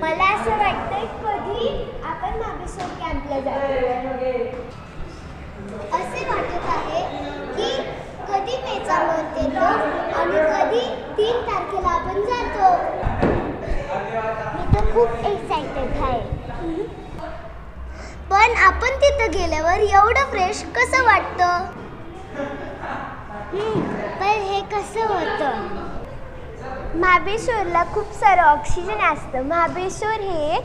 मला असं वाटतंय कधी आपण मागेश्वर कॅम्पला जातो असे वाटत आहे की कधी पेचामत येतो आणि कधी तीन तारखेला आपण जातो. मी तर खूप एक्सायटेड आहे. पण आपण तिथं गेल्यावर एवढं फ्रेश कसं वाटतं? पण हे कसं होतं? महाबळेश्वरला खूप सारं ऑक्सिजन असतं. महाबळेश्वर हे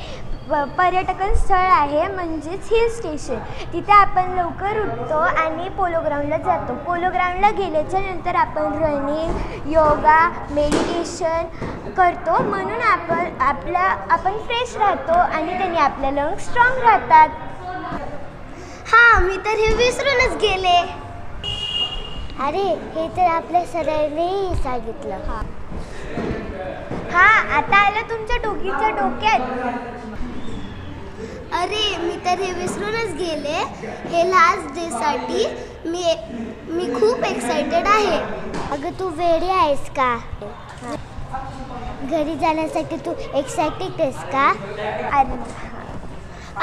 प- पर्यटन स्थळ आहे म्हणजेच हिल स्टेशन तिथे आपण लवकर उठतो आणि पोलो ग्राउंडला जातो. पोलो ग्राउंडला गेल्याच्यानंतर आपण रनिंग योगा मेडिटेशन करतो. म्हणून आपण आपला आपण फ्रेश राहतो आणि त्यांनी आपल्या लंग स्ट्रॉंग राहतात. हां मी तर हे विसरूनच गेले. अरे हे तर आपल्या सरांनीही सांगितलं. हां. आता आलं तुमच्या डोकीच्या डोक्यात. अरे मी तर हे विसरूनच गेले. हे लास्ट डेसाठी मी मी खूप एक्सायटेड आहे. अगं तू वेळी आहेस का? घरी जाण्यासाठी तू एक्सायटेड आहेस का? अरे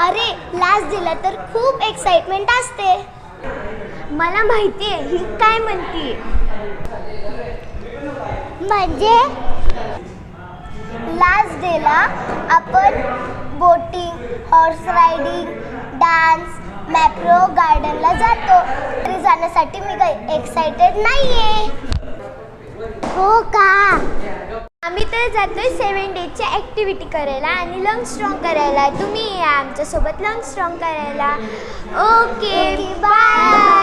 अरे लास्ट दिला तर खूप एक्साइटमेंट असते. मला माहिती आहे ही काय म्हणते? म्हणजे? लास्ट डेला आपण boating horse riding dance Mapro गार्डनला जातो. तरी जाण्यासाठी मी काही एक्सायटेड नाहीये. हो का? आम्ही तर जातोय सेवन डेजच्या ॲक्टिव्हिटी करायला आणि लंग स्ट्रॉंग करायला. तुम्ही या आमच्यासोबत लंग स्ट्रॉंग करायला. Okay bye